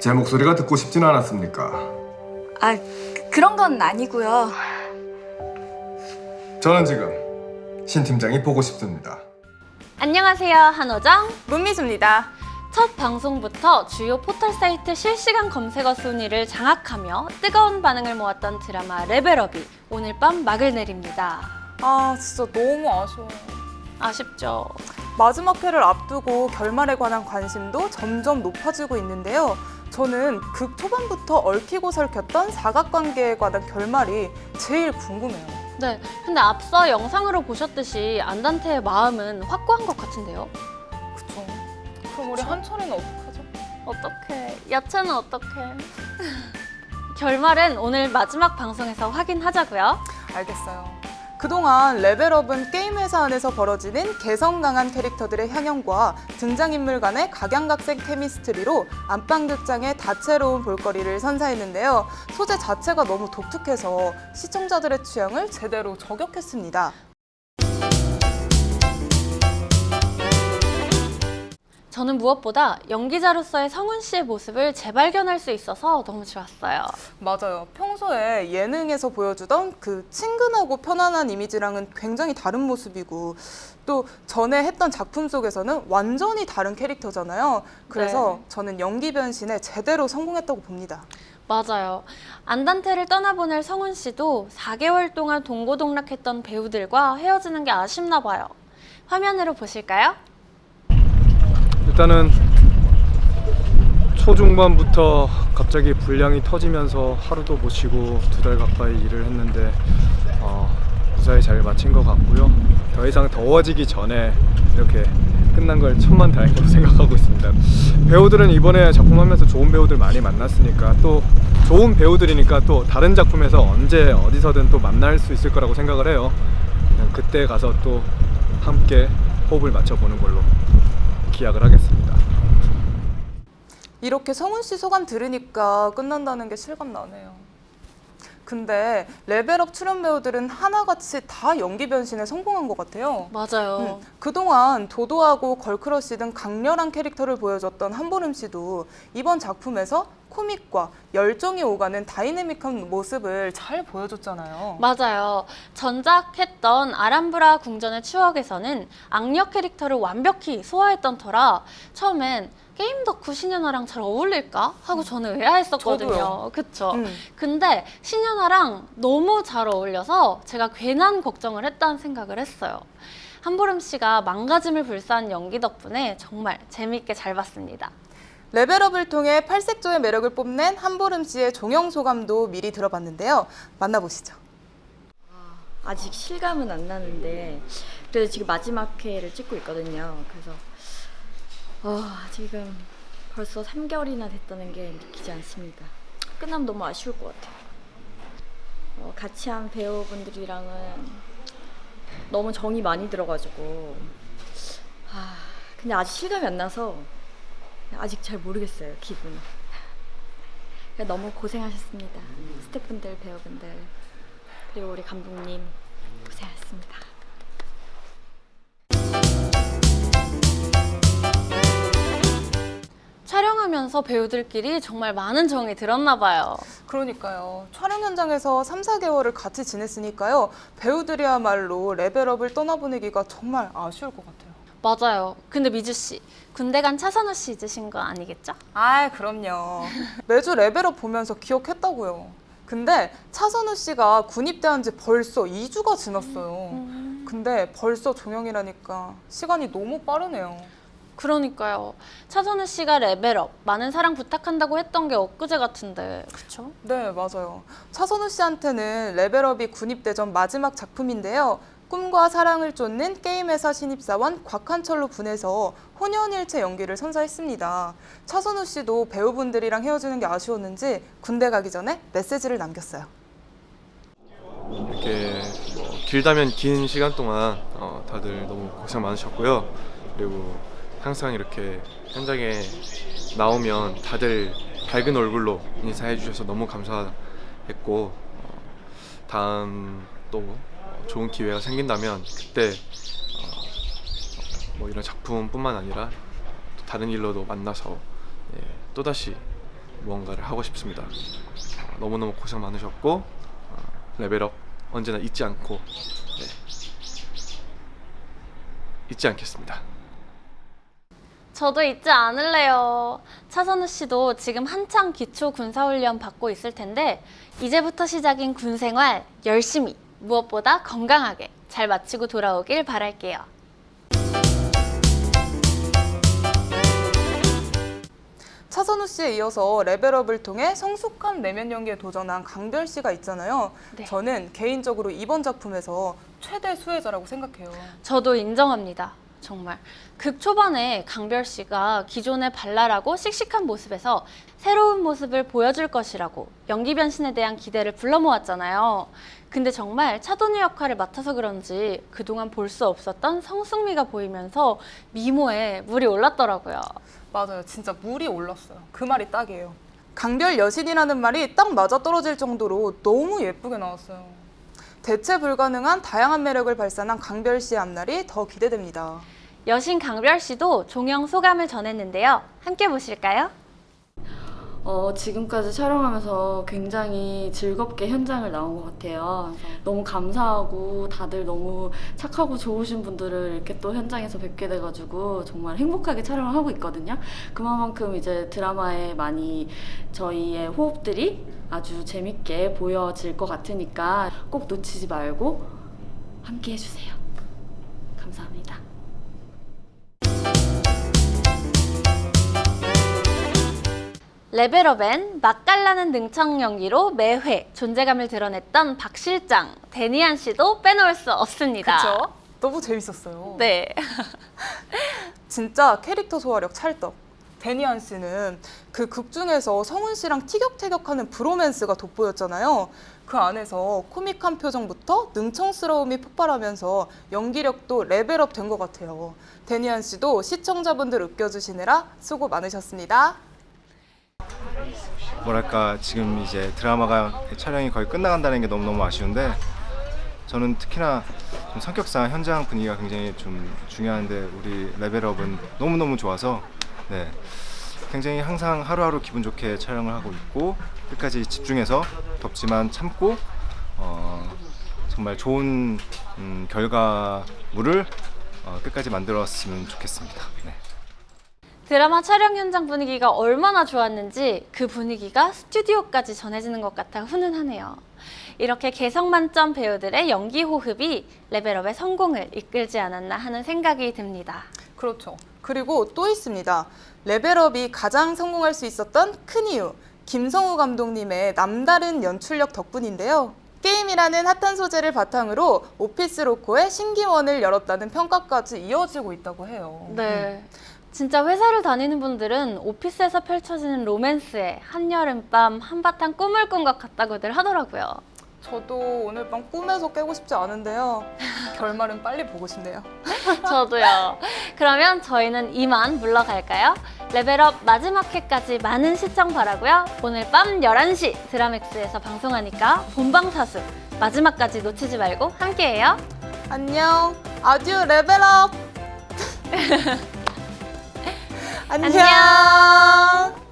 제 목소리가 듣고 싶진 않았습니까? 아, 그, 그런 건 아니고요. 저는 지금 신 팀장이 보고 싶습니다. 안녕하세요 한호정 문미수입니다. 첫 방송부터 주요 포털 사이트 실시간 검색어 순위를 장악하며 뜨거운 반응을 모았던 드라마 레벨업이 오늘 밤 막을 내립니다 아 진짜 너무 아쉬워요. 아쉽죠 마지막 회를 앞두고 결말에 관한 관심도 점점 높아지고 있는데요. 저는 극 초반부터 얽히고 설켰던 사각관계에 관한 결말이 제일 궁금해요. 네 근데 앞서 영상으로 보셨듯이 안단테의 마음은 확고한 것 같은데요 그쵸? 그럼 우리 한철이는 어떡하죠? 어떡해 야채는 어떡해 결말은 오늘 마지막 방송에서 확인하자고요 알겠어요. 그동안 레벨업은 게임 회사 안에서 벌어지는 개성 강한 캐릭터들의 향연과 등장인물 간의 각양각색 케미스트리로 안방극장의 다채로운 볼거리를 선사했는데요. 소재 자체가 너무 독특해서 시청자들의 취향을 제대로 저격했습니다. 저는 무엇보다 연기자로서의 성훈 씨의 모습을 재발견할 수 있어서 너무 좋았어요 맞아요. 평소에 예능에서 보여주던 그 친근하고 편안한 이미지랑은 굉장히 다른 모습이고 또 전에 했던 작품 속에서는 완전히 다른 캐릭터잖아요. 그래서 네. 저는 연기 변신에 제대로 성공했다고 봅니다. 맞아요. 안단테를 떠나보낼 성훈 씨도 4개월 동안 동고동락했던 배우들과 헤어지는 게 아쉽나 봐요. 화면으로 보실까요? 일단은 초중반부터 갑자기 불량이 터지면서 하루도 못 쉬고 두 달 가까이 일을 했는데 어, 무사히 잘 마친 것 같고요. 더 이상 더워지기 전에 이렇게 끝난 걸 천만 다행으로 생각하고 있습니다. 배우들은 이번에 작품하면서 좋은 배우들 많이 만났으니까 또 좋은 배우들이니까 또 다른 작품에서 언제 어디서든 또 만날 수 있을 거라고 생각을 해요. 그때 가서 또 함께 호흡을 맞춰보는 걸로 기약을 하겠습니다. 이렇게 성훈 씨 소감 들으니까 끝난다는 게 실감 나네요. 근데 레벨업 출연 배우들은 하나같이 다 연기 변신에 성공한 것 같아요. 맞아요. 음, 그동안 도도하고 걸크러쉬 등 강렬한 캐릭터를 보여줬던 한보름 씨도 이번 작품에서 코믹과 열정이 오가는 다이내믹한 모습을 잘 보여줬잖아요. 맞아요. 전작했던 아람브라 궁전의 추억에서는 악력 캐릭터를 완벽히 소화했던 터라 처음엔 게임 덕후 신현아랑 잘 어울릴까 하고 저는 의아했었거든요. 저도요. 그쵸? 음. 근데 신현아랑 너무 잘 어울려서 제가 괜한 걱정을 했다는 생각을 했어요. 한보름 씨가 망가짐을 불사한 연기 덕분에 정말 재밌게 잘 봤습니다. 레벨업을 통해 팔색조의 매력을 뽐낸 한보름 씨의 종영 소감도 미리 들어봤는데요. 만나보시죠. 아직 실감은 안 나는데 그래도 지금 마지막 회를 찍고 있거든요. 그래서 어, 지금 벌써 3개월이나 됐다는 게 믿기지 않습니다. 끝나면 너무 아쉬울 것 같아요. 어, 같이 한 배우분들이랑은 너무 정이 많이 들어가지고 아, 근데 아직 실감이 안 나서 아직 잘 모르겠어요 기분이. 그러니까 너무 고생하셨습니다. 스태프분들, 배우분들. 그리고 우리 감독님 고생하셨습니다. 촬영하면서 배우들끼리 정말 많은 정이 들었나 봐요. 그러니까요. 촬영 현장에서 3, 4개월을 같이 지냈으니까요. 배우들이야말로 레벨업을 떠나보내기가 정말 아쉬울 것 같아요. 맞아요. 근데 미주 씨, 군대 간 차선우 씨 잊으신 거 아니겠죠? 아, 그럼요. 매주 레벨업 보면서 기억했다고요. 근데 차선우 씨가 군 입대한 지 벌써 2주가 지났어요. 근데 벌써 종영이라니까 시간이 너무 빠르네요. 그러니까요. 차선우 씨가 레벨업, 많은 사랑 부탁한다고 했던 게 엊그제 같은데, 그쵸? 네, 맞아요. 차선우 씨한테는 레벨업이 군입대 전 마지막 작품인데요. 꿈과 사랑을 쫓는 게임회사 신입사원 곽한철로 분해서 혼연일체 연기를 선사했습니다. 차선우 씨도 배우분들이랑 헤어지는 게 아쉬웠는지 군대 가기 전에 메시지를 남겼어요. 이렇게 어, 길다면 긴 시간 동안 어, 다들 너무 고생 많으셨고요. 그리고 항상 이렇게 현장에 나오면 다들 밝은 얼굴로 인사해 주셔서 너무 감사했고 어, 다음 또 어, 좋은 기회가 생긴다면 그때 어, 뭐 이런 작품뿐만 아니라 또 다른 일로도 만나서 예, 또다시 무언가를 하고 싶습니다. 어, 너무너무 고생 많으셨고 어, 레벨업 언제나 잊지 않고 네, 잊지 않겠습니다. 저도 잊지 않을래요. 차선우 씨도 지금 한창 기초 군사훈련 받고 있을 텐데 이제부터 시작인 군 생활 열심히 무엇보다 건강하게 잘 마치고 돌아오길 바랄게요. 차선우 씨에 이어서 레벨업을 통해 성숙한 내면 연기에 도전한 강별 씨가 있잖아요. 네. 저는 개인적으로 이번 작품에서 최대 수혜자라고 생각해요. 저도 인정합니다. 정말 극 초반에 강별 씨가 기존의 발랄하고 씩씩한 모습에서 새로운 모습을 보여줄 것이라고 연기 변신에 대한 기대를 불러 모았잖아요. 근데 정말 차도니 역할을 맡아서 그런지 그동안 볼 수 없었던 성숙미가 보이면서 미모에 물이 올랐더라고요. 맞아요. 진짜 물이 올랐어요. 그 말이 딱이에요. 강별 여신이라는 말이 딱 맞아 떨어질 정도로 너무 예쁘게 나왔어요. 대체 불가능한 다양한 매력을 발산한 강별 씨의 앞날이 더 기대됩니다. 여신 강별 씨도 종영 소감을 전했는데요. 함께 보실까요? 어, 지금까지 촬영하면서 굉장히 즐겁게 현장을 나온 것 같아요. 그래서 너무 감사하고 다들 너무 착하고 좋으신 분들을 이렇게 또 현장에서 뵙게 돼가지고 정말 행복하게 촬영을 하고 있거든요. 그만큼 이제 드라마에 많이 저희의 호흡들이 아주 재밌게 보여질 것 같으니까 꼭 놓치지 말고 함께 해주세요. 감사합니다. 레벨업엔 맛깔나는 능청 연기로 매회 존재감을 드러냈던 박 실장, 데니안 씨도 빼놓을 수 없습니다. 그쵸? 너무 재밌었어요. 네. 진짜 캐릭터 소화력 찰떡. 데니안 씨는 그 극 중에서 성훈 씨랑 티격태격하는 브로맨스가 돋보였잖아요. 그 안에서 코믹한 표정부터 능청스러움이 폭발하면서 연기력도 레벨업 된 것 같아요. 데니안 씨도 시청자분들 웃겨주시느라 수고 많으셨습니다. 뭐랄까 지금 이제 드라마가 촬영이 거의 끝나간다는 게 너무너무 아쉬운데 저는 특히나 좀 성격상 현장 분위기가 굉장히 좀 중요한데 우리 레벨업은 너무너무 좋아서 네 굉장히 항상 하루하루 기분 좋게 촬영을 하고 있고 끝까지 집중해서 덥지만 참고 어, 정말 좋은 음, 결과물을 어, 끝까지 만들었으면 좋겠습니다. 네. 드라마 촬영 현장 분위기가 얼마나 좋았는지 그 분위기가 스튜디오까지 전해지는 것 같아 훈훈하네요. 이렇게 개성 만점 배우들의 연기 호흡이 레벨업의 성공을 이끌지 않았나 하는 생각이 듭니다. 그렇죠. 그리고 또 있습니다. 레벨업이 가장 성공할 수 있었던 큰 이유. 김성우 감독님의 남다른 연출력 덕분인데요. 게임이라는 핫한 소재를 바탕으로 오피스 로코의 신기원을 열었다는 평가까지 이어지고 있다고 해요. 네. 진짜 회사를 다니는 분들은 오피스에서 펼쳐지는 로맨스에 한여름밤 한바탕 꿈을 꾼 것 같다고들 하더라고요. 저도 오늘 밤 꿈에서 깨고 싶지 않은데요. 결말은 빨리 보고 싶네요. 저도요. 그러면 저희는 이만 물러갈까요? 레벨업 마지막 회까지 많은 시청 바라고요. 오늘 밤 11시 드라맥스에서 방송하니까 본방사수 마지막까지 놓치지 말고 함께해요. 안녕. 아듀 레벨업. 안녕. 안녕.